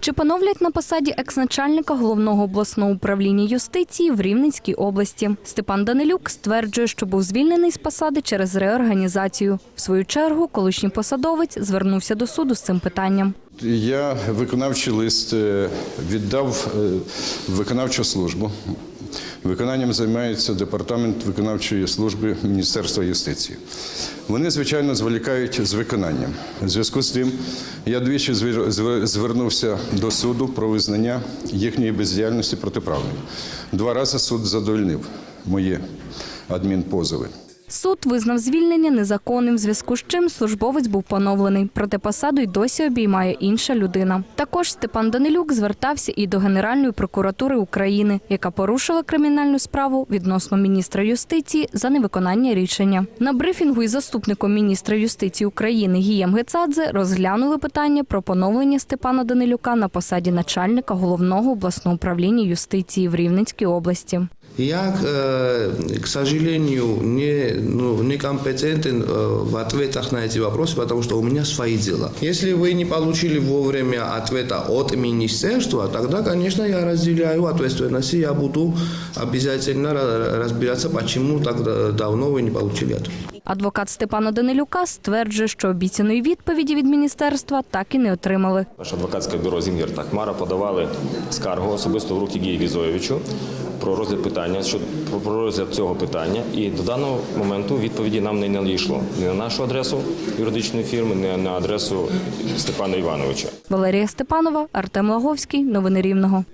Чи поновлять на посаді екс-начальника головного обласного управління юстиції в Рівненській області? Степан Данилюк стверджує, що був звільнений з посади через реорганізацію. В свою чергу, колишній посадовець звернувся до суду з цим питанням. Я виконавчий лист е, віддав е, виконавчу службу. Виконанням займається департамент виконавчої служби Міністерства юстиції. Вони, звичайно, зволікають з виконанням. У зв'язку з тим я двічі звернувся до суду про визнання їхньої бездіяльності протиправною. Два рази суд задовольнив мої адмінпозови. Суд визнав звільнення незаконним, в зв'язку з чим службовець був поновлений. Проте посаду й досі обіймає інша людина. Також Степан Данилюк звертався і до Генеральної прокуратури України, яка порушила кримінальну справу відносно міністра юстиції за невиконання рішення. На брифінгу із заступником міністра юстиції України Гієм Гецадзе розглянули питання про поновлення Степана Данилюка на посаді начальника головного обласного управління юстиції в Рівненській області. Я, э, к сожалению, не, ну, некомпетентен э, в ответах на эти вопросы, потому что у меня свои дела. Если вы не получили вовремя ответа от министерства, тогда, конечно, я разделяю ответственность, и я буду обязательно ра- разбираться, почему так да- давно вы не получили ответ. Адвокат Степана Данилюка стверджує, що обіцяної відповіді від міністерства так і не отримали. Наше адвокатське бюро Зінгер та Хмара подавали скаргу особисто в руки Гії Візойовичу про розгляд питання щодо про- про розгляд цього питання. І до даного моменту відповіді нам не надійшло ні на нашу адресу юридичної фірми, ні на адресу Степана Івановича. Валерія Степанова, Артем Лаговський. Новини Рівного.